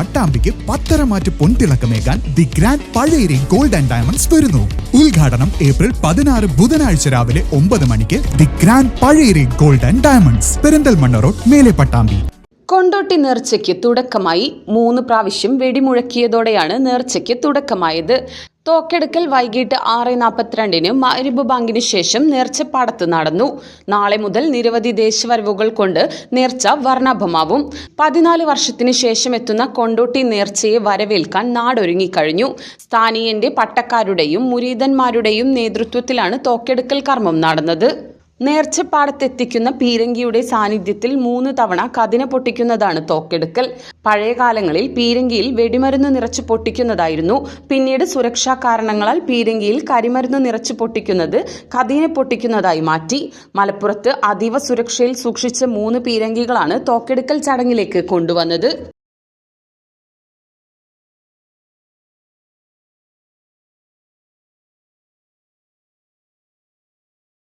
പട്ടാമ്പിക്ക് പത്തരമാറ്റ് പൊൻതിളക്കമേകാൻ the grand Pazhayari gold and diamonds വരുന്നു. ഉദ്ഘാടനം ഏപ്രിൽ പതിനാറ് ബുധനാഴ്ച രാവിലെ ഒമ്പത് മണിക്ക് the grand Pazhayari gold and diamonds Perinthalmanna road മേലെ പട്ടാമ്പി. കൊണ്ടോട്ടി നേർച്ചയ്ക്ക് തുടക്കമായി മൂന്ന് പ്രാവശ്യം വെടിമുഴക്കിയതോടെയാണ് നേർച്ചയ്ക്ക് തുടക്കമായത്. തോക്കെടുക്കൽ വൈകിട്ട് ആറ് നാൽപ്പത്തിരണ്ടിന് മരുബ് ബാങ്കിന് ശേഷം നേർച്ചപ്പാടത്ത് നടന്നു. നാളെ മുതൽ നിരവധി ദേശവരവുകൾ കൊണ്ട് നേർച്ച വർണഭമാവും. പതിനാല് വർഷത്തിന് ശേഷം എത്തുന്ന കൊണ്ടോട്ടി നേർച്ചയെ വരവേൽക്കാൻ നാടൊരുങ്ങിക്കഴിഞ്ഞു. സ്ഥാനീയന്റെ പട്ടക്കാരുടെയും മുരീതന്മാരുടെയും നേതൃത്വത്തിലാണ് തോക്കെടുക്കൽ കർമ്മം നടന്നത്. നേർച്ചപ്പാടത്തെത്തിക്കുന്ന പീരങ്കിയുടെ സാന്നിധ്യത്തിൽ മൂന്ന് തവണ കതിന പൊട്ടിക്കുന്നതാണ് തോക്കെടുക്കൽ. പഴയ കാലങ്ങളിൽ പീരങ്കിയിൽ വെടിമരുന്ന് നിറച്ച് പൊട്ടിക്കുന്നതായിരുന്നു. പിന്നീട് സുരക്ഷാ കാരണങ്ങളാൽ പീരങ്കിയിൽ കരിമരുന്ന് നിറച്ച് പൊട്ടിക്കുന്നത് കതിനെ പൊട്ടിക്കുന്നതായി മാറ്റി. മലപ്പുറത്ത് അതീവ സുരക്ഷയിൽ സൂക്ഷിച്ച മൂന്ന് പീരങ്കികളാണ് തോക്കെടുക്കൽ ചടങ്ങിലേക്ക് കൊണ്ടുവന്നത്.